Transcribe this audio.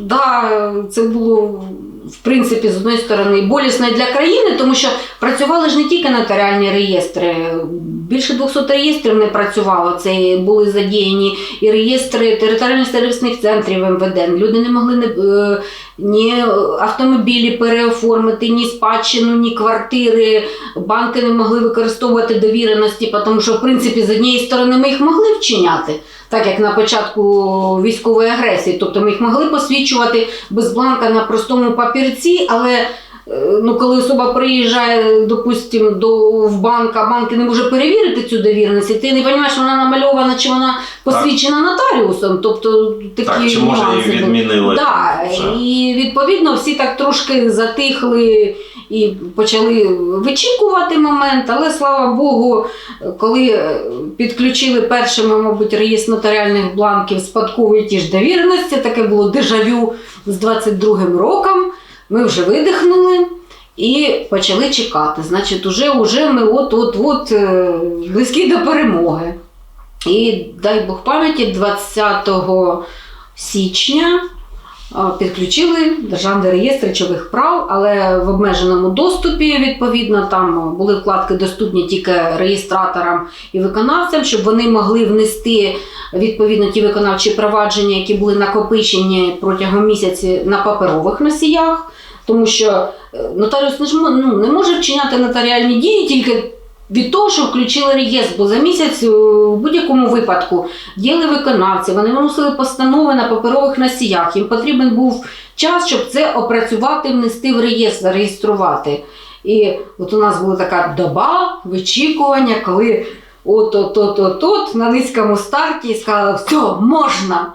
да, це було в принципі з одної сторони болісно для країни, тому що працювали ж не тільки нотаріальні реєстри. Більше 200 реєстрів не працювало. Це були задіяні і реєстри територіальних сервісних центрів МВД. Люди не могли не, е, ні автомобілі переоформити, ні спадщину, ні квартири. Банки не могли використовувати довіреності, тому що, в принципі, з однієї сторони ми їх могли вчиняти, так як на початку військової агресії. Тобто ми їх могли посвідчувати без бланка на простому папірці, але ну, коли особа приїжджає, допустим, до, в банк, а банк не може перевірити цю довіреність, і ти не розумієш, вона намальована чи вона посвідчена нотаріусом. Тобто такі Так, чи може її відмінили? Да, вже? і відповідно всі так трошки затихли і почали вичікувати момент, але слава Богу, коли е, підключили першими, мабуть, реєстр нотаріальних бланків спадкової ті ж довіреності, таке було дежавю з 22-м роком, ми вже видихнули. І почали чекати. Значить, уже, уже ми от-от-от е, близькі до перемоги. І дай Бог пам'яті, 20 січня підключили Державний реєстр речових прав, але в обмеженому доступі, відповідно, там були вкладки доступні тільки реєстраторам і виконавцям, щоб вони могли внести відповідно ті виконавчі провадження, які були накопичені протягом місяці на паперових носіях. Тому що е, нотаріус не, ж, ну, не може вчиняти нотаріальні дії тільки від того, що включили реєстр, бо за місяць е, в будь-якому випадку діяли виконавці, вони виносили постанови на паперових носіях. Їм потрібен був час, щоб це опрацювати, внести в реєстр, зареєструвати. І от у нас була така доба вичікування, коли от от от от от на низькому старті сказали, все, можна.